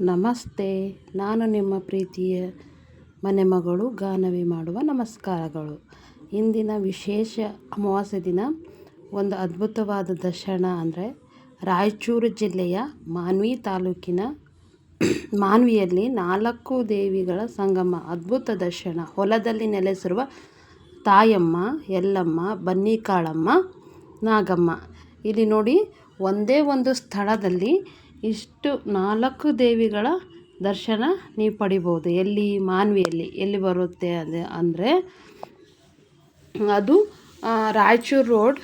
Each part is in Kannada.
ನಮಸ್ತೆ. ನಾನು ನಿಮ್ಮ ಪ್ರೀತಿಯ ಮನೆ ಮಗಳು ಗಾನವಿ ಮಾಡುವ ನಮಸ್ಕಾರಗಳು. ಇಂದಿನ ವಿಶೇಷ ಅಮಾವಾಸ್ಯೆ ದಿನ ಒಂದು ಅದ್ಭುತವಾದ ದರ್ಶನ ಅಂದರೆ ರಾಯಚೂರು ಜಿಲ್ಲೆಯ ಮಾನ್ವಿ ತಾಲೂಕಿನ ಮಾನ್ವಿಯಲ್ಲಿ ನಾಲ್ಕು ದೇವಿಗಳ ಸಂಗಮ. ಅದ್ಭುತ ದರ್ಶನ. ಹೊಲದಲ್ಲಿ ನೆಲೆಸಿರುವ ತಾಯಮ್ಮ ಎಲ್ಲಮ್ಮ ಬನ್ನಿಕಾಳಮ್ಮ ನಾಗಮ್ಮ. ಇಲ್ಲಿ ನೋಡಿ ಒಂದೇ ಒಂದು ಸ್ಥಳದಲ್ಲಿ ಇಷ್ಟು ನಾಲ್ಕು ದೇವಿಗಳ ದರ್ಶನ ನೀವು ಪಡಿಬೋದು. ಎಲ್ಲಿ? ಮಾನ್ವಿಯಲ್ಲಿ. ಎಲ್ಲಿ ಬರುತ್ತೆ ಅದೇ ಅಂದರೆ ಅದು ರಾಯಚೂರು ರೋಡ್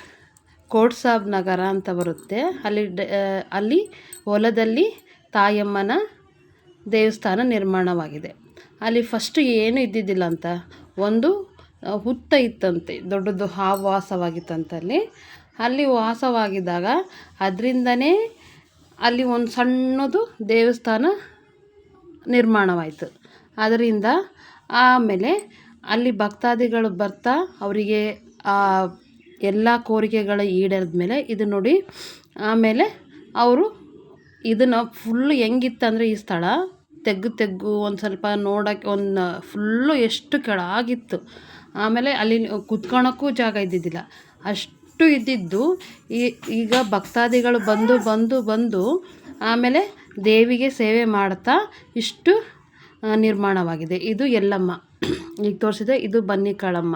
ಕೋಟ್ ಸಾಬ್ ನಗರ ಅಂತ ಬರುತ್ತೆ. ಅಲ್ಲಿ ಅಲ್ಲಿ ಹೊಲದಲ್ಲಿ ತಾಯಮ್ಮನ ದೇವಸ್ಥಾನ ನಿರ್ಮಾಣವಾಗಿದೆ. ಅಲ್ಲಿ ಫಸ್ಟು ಏನು ಇದ್ದಿದ್ದಿಲ್ಲ ಅಂತ? ಒಂದು ಹುತ್ತ ಇತ್ತಂತೆ. ದೊಡ್ಡದು ಹಾವು ವಾಸವಾಗಿತ್ತಂತಲ್ಲಿ ಅಲ್ಲಿ ವಾಸವಾಗಿದ್ದಾಗ ಅದರಿಂದನೇ ಅಲ್ಲಿ ಒಂದು ಸಣ್ಣದು ದೇವಸ್ಥಾನ ನಿರ್ಮಾಣವಾಯಿತು. ಅದರಿಂದ ಆಮೇಲೆ ಅಲ್ಲಿ ಭಕ್ತಾದಿಗಳು ಬರ್ತಾ ಅವರಿಗೆ ಎಲ್ಲ ಕೋರಿಕೆಗಳು ಈಡೇರಿದ ಮೇಲೆ ಇದು ನೋಡಿ ಆಮೇಲೆ ಅವರು ಇದನ್ನು ಫುಲ್ ಹೆಂಗಿತ್ತಂದರೆ ಈ ಸ್ಥಳ ತೆಗ್ಗು ತೆಗ್ಗು ಒಂದು ಸ್ವಲ್ಪ ನೋಡೋಕ್ಕೆ ಒಂದು ಫುಲ್ಲು ಎಷ್ಟು ಕೆಳಗಿತ್ತು. ಆಮೇಲೆ ಅಲ್ಲಿ ಕುತ್ಕೊಳ್ಳೋಕ್ಕೂ ಜಾಗ ಇದ್ದಿದ್ದಿಲ್ಲ. ಅಷ್ಟು ಇದ್ದಿದ್ದು ಈಗ ಭಕ್ತಾದಿಗಳು ಬಂದು ಬಂದು ಬಂದು ಆಮೇಲೆ ದೇವಿಗೆ ಸೇವೆ ಮಾಡ್ತಾ ಇಷ್ಟು ನಿರ್ಮಾಣವಾಗಿದೆ. ಇದು ಎಲ್ಲಮ್ಮ ಈಗ ತೋರಿಸಿದೆ, ಇದು ಬನ್ನಿಕಾಳಮ್ಮ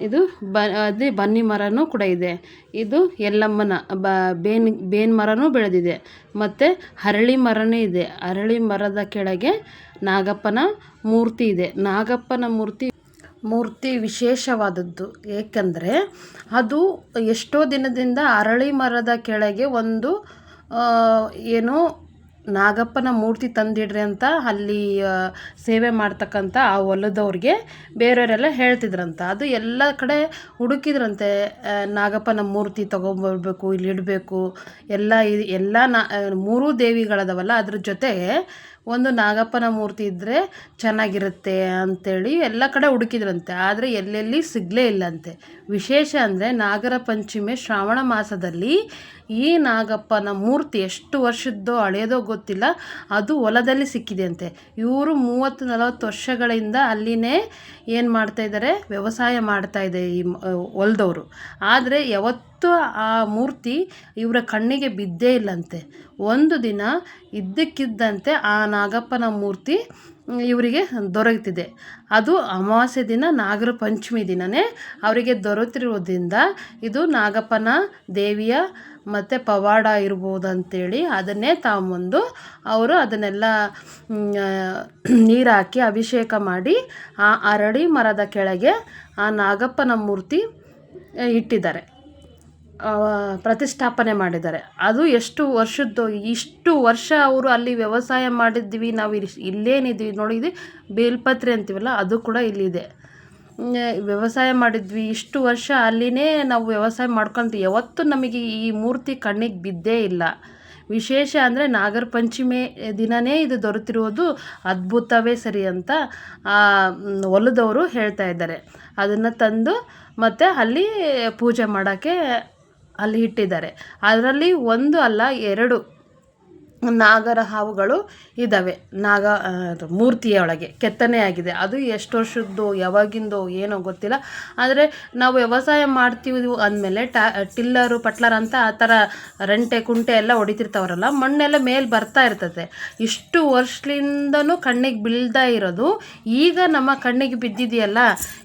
ಇದು ಬ, ಅದೇ ಬನ್ನಿ ಮರನೂ ಕೂಡ ಇದೆ. ಇದು ಎಲ್ಲಮ್ಮನ ಬ, ಬೇನ್ ಬೇನ್ ಮರನೂ ಬೆಳೆದಿದೆ. ಮತ್ತು ಹರಳಿ ಮರನೂ ಇದೆ. ಅರಳಿ ಮರದ ಕೆಳಗೆ ನಾಗಪ್ಪನ ಮೂರ್ತಿ ಇದೆ. ನಾಗಪ್ಪನ ಮೂರ್ತಿ ಮೂರ್ತಿ ವಿಶೇಷವಾದದ್ದು. ಏಕೆಂದರೆ ಅದು ಎಷ್ಟೋ ದಿನದಿಂದ ಅರಳಿ ಮರದ ಕೆಳಗೆ ಒಂದು ಏನು ನಾಗಪ್ಪನ ಮೂರ್ತಿ ತಂದಿಡ್ರಿ ಅಂತ ಅಲ್ಲಿ ಸೇವೆ ಮಾಡ್ತಕ್ಕಂಥ ಆ ಹೊಲದವ್ರಿಗೆ ಬೇರೆಯವರೆಲ್ಲ ಹೇಳ್ತಿದ್ರಂತ. ಅದು ಎಲ್ಲ ಕಡೆ ಹುಡುಕಿದ್ರಂತೆ. ನಾಗಪ್ಪನ ಮೂರ್ತಿ ತೊಗೊಂಬರ್ಬೇಕು ಇಲ್ಲಿ ಇಡಬೇಕು. ಎಲ್ಲ ಎಲ್ಲ ನಾ, ಮೂರೂ ದೇವಿಗಳದವಲ್ಲ, ಅದ್ರ ಜೊತೆಗೆ ಒಂದು ನಾಗಪ್ಪನ ಮೂರ್ತಿ ಇದ್ದರೆ ಚೆನ್ನಾಗಿರುತ್ತೆ ಅಂಥೇಳಿ ಎಲ್ಲ ಕಡೆ ಹುಡುಕಿದ್ರಂತೆ. ಆದರೆ ಎಲ್ಲೆಲ್ಲಿ ಸಿಗಲೇ ಇಲ್ಲಂತೆ. ವಿಶೇಷ ಅಂದರೆ ನಾಗರ ಪಂಚಮಿ ಶ್ರಾವಣ ಮಾಸದಲ್ಲಿ ಈ ನಾಗಪ್ಪನ ಮೂರ್ತಿ ಎಷ್ಟು ವರ್ಷದ್ದೋ ಹಳೆಯದೋ ಗೊತ್ತಿಲ್ಲ. ಅದು ಹೊಲದಲ್ಲಿ ಸಿಕ್ಕಿದೆ ಅಂತೆ ಇವರು ಮೂವತ್ತು ನಲವತ್ತು ವರ್ಷಗಳಿಂದ ಅಲ್ಲಿನೇ ಏನು ಮಾಡ್ತಾಯಿದ್ದಾರೆ ವ್ಯವಸಾಯ ಮಾಡ್ತಾಯಿದೆ ಈ ಹೊಲದವರು. ಆದರೆ ಯಾವತ್ತೂ ಆ ಮೂರ್ತಿ ಇವರ ಕಣ್ಣಿಗೆ ಬಿದ್ದೇ ಇಲ್ಲಂತೆ. ಒಂದು ದಿನ ಇದ್ದಕ್ಕಿದ್ದಂತೆ ಆ ನಾಗಪ್ಪನ ಮೂರ್ತಿ ಇವರಿಗೆ ದೊರೆಯುತ್ತಿದೆ. ಅದು ಅಮಾವಾಸ್ಯೆ ದಿನ, ನಾಗರ ಪಂಚಮಿ ದಿನವೇ ಅವರಿಗೆ ದೊರೆತಿರುವುದರಿಂದ ಇದು ನಾಗಪ್ಪನ ದೇವಿಯ ಮತ್ತು ಪವಾಡ ಇರ್ಬೋದು ಅಂತೇಳಿ ಅದನ್ನೇ ತಾಂಬಂದು ಅವರು ಅದನ್ನೆಲ್ಲ ನೀರು ಹಾಕಿ ಅಭಿಷೇಕ ಮಾಡಿ ಆ ಅರಳಿ ಮರದ ಕೆಳಗೆ ಆ ನಾಗಪ್ಪನ ಮೂರ್ತಿ ಇಟ್ಟಿದ್ದಾರೆ. ಪ್ರತಿಷ್ಠಾಪನೆ ಮಾಡಿದ್ದಾರೆ. ಅದು ಎಷ್ಟು ವರ್ಷದ್ದು? ಇಷ್ಟು ವರ್ಷ ಅವರು ಅಲ್ಲಿ ವ್ಯವಸಾಯ ಮಾಡಿದ್ವಿ, ನಾವು ಇಲ್ಲೇನಿದ್ವಿ ನೋಡಿ, ಇದು ಬೇಲ್ಪತ್ರೆ ಅಂತೀವಲ್ಲ, ಅದು ಕೂಡ ಇಲ್ಲಿದೆ. ವ್ಯವಸಾಯ ಮಾಡಿದ್ವಿ, ಇಷ್ಟು ವರ್ಷ ಅಲ್ಲಿನೇ ನಾವು ವ್ಯವಸಾಯ ಮಾಡ್ಕೊಂತ ಯಾವತ್ತೂ ನಮಗೆ ಈ ಮೂರ್ತಿ ಕಣ್ಣಿಗೆ ಬಿದ್ದೇ ಇಲ್ಲ. ವಿಶೇಷ ಅಂದರೆ ನಾಗರ ಪಂಚಮಿ ದಿನವೇ ಇದು ದೊರೆತಿರುವುದು ಅದ್ಭುತವೇ ಸರಿ ಅಂತ ಹೊಲದವರು ಹೇಳ್ತಾ ಇದ್ದಾರೆ. ಅದನ್ನು ತಂದು ಮತ್ತು ಅಲ್ಲಿ ಪೂಜೆ ಮಾಡೋಕ್ಕೆ ಅಲ್ಲಿ ಇಟ್ಟಿದ್ದಾರೆ. ಅದರಲ್ಲಿ ಒಂದು ಅಲ್ಲ, ಎರಡು ನಾಗರ ಹಾವುಗಳು ಇದ್ದಾವೆ. ನಾಗ ಅದು ಮೂರ್ತಿಯೊಳಗೆ ಕೆತ್ತನೆ ಆಗಿದೆ. ಅದು ಎಷ್ಟು ವರ್ಷದ್ದು, ಯಾವಾಗಿಂದೋ ಏನೋ ಗೊತ್ತಿಲ್ಲ. ಆದರೆ ನಾವು ವ್ಯವಸಾಯ ಮಾಡ್ತೀವಿ ಅಂದಮೇಲೆ ಟ, ಟಿಲ್ಲರು, ಪಟ್ಲರ್ ಅಂತ ಆ ಥರ ರಂಟೆ, ಕುಂಟೆ ಎಲ್ಲ ಹೊಡಿತಿರ್ತಾವ್ರಲ್ಲ, ಮಣ್ಣೆಲ್ಲ ಮೇಲೆ ಬರ್ತಾ ಇರ್ತದೆ. ಇಷ್ಟು ವರ್ಷದಿಂದನೂ ಕಣ್ಣಿಗೆ ಬೀಳ್ದಾ ಇರೋದು. ಈಗ ನಮ್ಮ ಕಣ್ಣಿಗೆ ಬಿದ್ದಿದೆಯಲ್ಲ,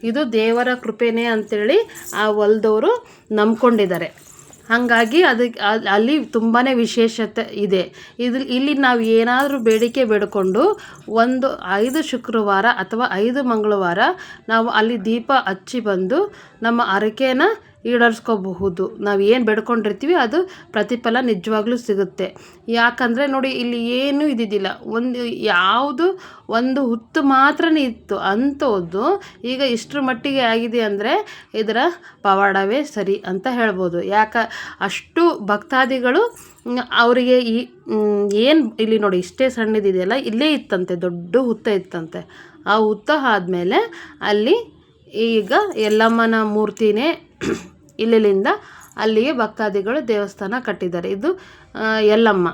ಇದು ದೇವರ ಕೃಪೆನೇ ಅಂತೇಳಿ ಆ ಹೊಲ್ದವರು ನಂಬ್ಕೊಂಡಿದ್ದಾರೆ. ಹಾಗಾಗಿ ಅದಕ್ಕೆ ಅಲ್ಲಿ ತುಂಬಾ ವಿಶೇಷತೆ ಇದೆ. ಇದು, ಇಲ್ಲಿ ನಾವು ಏನಾದರೂ ಬೇಡಿಕೆ ಬೇಡಿಕೊಂಡು ಒಂದು ಐದು ಶುಕ್ರವಾರ ಅಥವಾ ಐದು ಮಂಗಳವಾರ ನಾವು ಅಲ್ಲಿ ದೀಪ ಹಚ್ಚಿ ಬಂದು ನಮ್ಮ ಹರಕೆನ ಈಡೇರಿಸ್ಕೋಬಹುದು. ನಾವು ಏನು ಬೇಡ್ಕೊಂಡಿರ್ತೀವಿ ಅದು ಪ್ರತಿಫಲ ನಿಜವಾಗ್ಲೂ ಸಿಗುತ್ತೆ. ಯಾಕಂದರೆ ನೋಡಿ, ಇಲ್ಲಿ ಏನೂ ಇದ್ದಿದ್ದಿಲ್ಲ. ಒಂದು ಯಾವುದು, ಒಂದು ಹುತ್ತು ಮಾತ್ರ ಇತ್ತು. ಅಂಥದ್ದು ಈಗ ಇಷ್ಟರ ಮಟ್ಟಿಗೆ ಆಗಿದೆ ಅಂದರೆ ಇದರ ಪವಾಡವೇ ಸರಿ ಅಂತ ಹೇಳ್ಬೋದು. ಯಾಕೆ, ಅಷ್ಟು ಭಕ್ತಾದಿಗಳು ಅವರಿಗೆ ಈ ಏನು ಇಲ್ಲಿ ನೋಡಿ, ಇಷ್ಟೇ ಸಣ್ಣದಿದೆಯಲ್ಲ, ಇಲ್ಲೇ ಇತ್ತಂತೆ, ದೊಡ್ಡ ಹುತ್ತ ಇತ್ತಂತೆ. ಆ ಹುತ್ತ ಆದಮೇಲೆ ಅಲ್ಲಿ ಈಗ ಯಲ್ಲಮ್ಮನ ಮೂರ್ತಿನೇ ಇಲ್ಲಿಂದ ಅಲ್ಲಿಗೆ ಭಕ್ತಾದಿಗಳು ದೇವಸ್ಥಾನ ಕಟ್ಟಿದ್ದಾರೆ. ಇದು ಯಲ್ಲಮ್ಮ.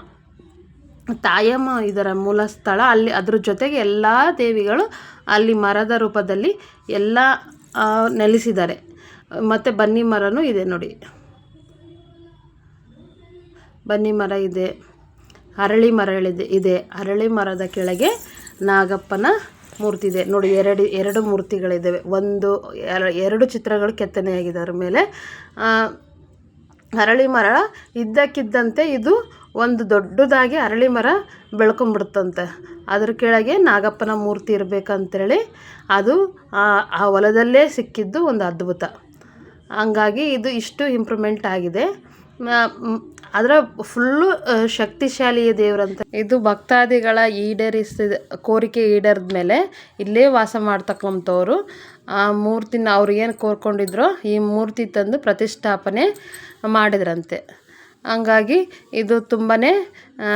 ತಾಯಮ್ಮ ಇದರ ಮೂಲ ಸ್ಥಳ. ಅಲ್ಲಿ, ಅದ್ರ ಜೊತೆಗೆ ಎಲ್ಲ ದೇವಿಗಳು ಅಲ್ಲಿ ಮರದ ರೂಪದಲ್ಲಿ ಎಲ್ಲ ನೆಲೆಸಿದ್ದಾರೆ. ಮತ್ತು ಬನ್ನಿ ಮರನೂ ಇದೆ ನೋಡಿ. ಬನ್ನಿ ಮರ ಇದೆ. ಅರಳಿ ಮರಗಳಿದೆ, ಇದೆ. ಅರಳಿ ಮರದ ಕೆಳಗೆ ನಾಗಪ್ಪನ ಮೂರ್ತಿ ಇದೆ ನೋಡಿ, ಎರಡು ಎರಡು ಮೂರ್ತಿಗಳಿದ್ದಾವೆ. ಒಂದು ಎರ- ಎರಡು ಚಿತ್ರಗಳು ಕೆತ್ತನೆಯಾಗಿದೆ ಅದರ ಮೇಲೆ. ಅರಳಿ ಮರ ಇದ್ದಕ್ಕಿದ್ದಂತೆ ಇದು ಒಂದು ದೊಡ್ಡದಾಗಿ ಅರಳಿ ಮರ ಬೆಳ್ಕೊಂಬಿಡ್ತಂತೆ. ಅದ್ರ ಕೆಳಗೆ ನಾಗಪ್ಪನ ಮೂರ್ತಿ ಇರಬೇಕಂತೇಳಿ ಅದು ಆ ಹೊಲದಲ್ಲೇ ಸಿಕ್ಕಿದ್ದು ಒಂದು ಅದ್ಭುತ. ಹಂಗಾಗಿ ಇದು ಇಷ್ಟು ಇಂಪ್ರೂವ್ಮೆಂಟ್ ಆಗಿದೆ. ಅದರ ಫುಲ್ಲು ಶಕ್ತಿಶಾಲಿಯ ದೇವರಂತ. ಇದು ಭಕ್ತಾದಿಗಳ ಈಡೇರಿಸಿದ, ಕೋರಿಕೆ ಈಡೇರಿದ ಮೇಲೆ ಇಲ್ಲೇ ವಾಸ ಮಾಡ್ತಕ್ಕಂಥವ್ರು. ಆ, ಮೂರ್ತಿನ ಅವ್ರು ಏನು ಕೋರ್ಕೊಂಡಿದ್ರೋ ಈ ಮೂರ್ತಿ ತಂದು ಪ್ರತಿಷ್ಠಾಪನೆ ಮಾಡಿದ್ರಂತೆ. ಹಂಗಾಗಿ ಇದು ತುಂಬಾ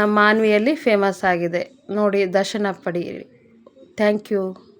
ಮಾನ್ವಿಯಲ್ಲಿ ಫೇಮಸ್ ಆಗಿದೆ. ನೋಡಿ, ದರ್ಶನ ಪಡೀರಿ ಥ್ಯಾಂಕ್ ಯು